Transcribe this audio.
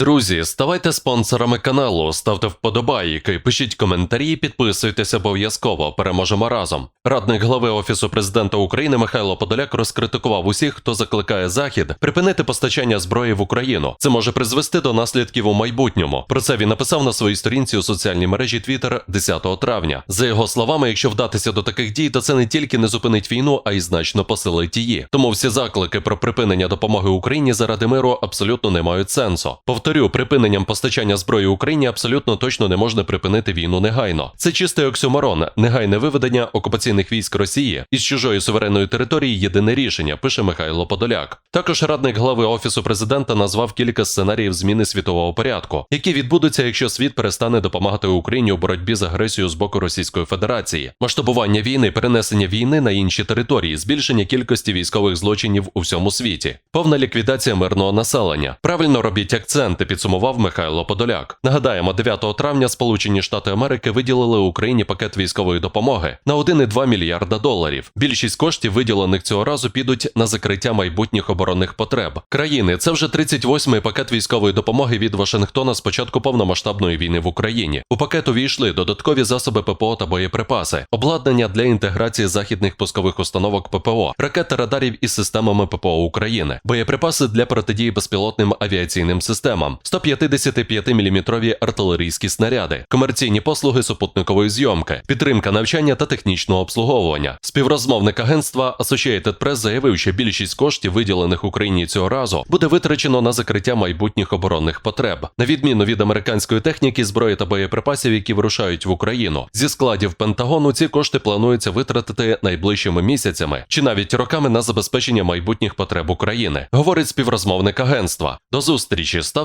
Друзі, ставайте спонсорами каналу, ставте вподобайки, пишіть коментарі, підписуйтесь обов'язково. Переможемо разом. Радник глави Офісу президента України Михайло Подоляк розкритикував усіх, хто закликає Захід припинити постачання зброї в Україну. Це може призвести до наслідків у майбутньому. Про це він написав на своїй сторінці у соціальній мережі Twitter 10 травня. За його словами, якщо вдатися до таких дій, то це не тільки не зупинить війну, а й значно посилить її. Тому всі заклики про припинення допомоги Україні заради миру абсолютно не мають сенсу. Повторю, припиненням постачання зброї Україні абсолютно точно не можна припинити війну негайно. Це чистий оксюморон, негайне виведення окупаційних військ Росії із чужої суверенної території єдине рішення, пише Михайло Подоляк. Також радник глави офісу президента назвав кілька сценаріїв зміни світового порядку, які відбудуться, якщо світ перестане допомагати Україні у боротьбі з агресією з боку Російської Федерації, масштабування війни, перенесення війни на інші території, збільшення кількості військових злочинів у всьому світі, повна ліквідація мирного населення. Правильно робіть акценти, підсумував Михайло Подоляк. Нагадаємо, 9 травня Сполучені Штати Америки виділили Україні пакет військової допомоги на 1,2 мільярда доларів. Більшість коштів, виділених цього разу, підуть на закриття майбутніх оборонних потреб. Країни це вже 38-й пакет військової допомоги від Вашингтона з початку повномасштабної війни в Україні. У пакет увійшли додаткові засоби ППО та боєприпаси, обладнання для інтеграції західних пускових установок ППО, ракети радарів із системами ППО України, боєприпаси для протидії безпілотним авіаційним системам, 155-мм артилерійські снаряди, комерційні послуги супутникової зйомки, підтримка навчання та технічного обслуговування. Співрозмовник агентства Associated Press заявив, що більшість коштів, виділених Україні цього разу, буде витрачено на закриття майбутніх оборонних потреб, на відміну від американської техніки, зброї та боєприпасів, які вирушають в Україну. Зі складів Пентагону ці кошти планується витратити найближчими місяцями чи навіть роками на забезпечення майбутніх потреб України, говорить співрозмовник агентства. До зустрічі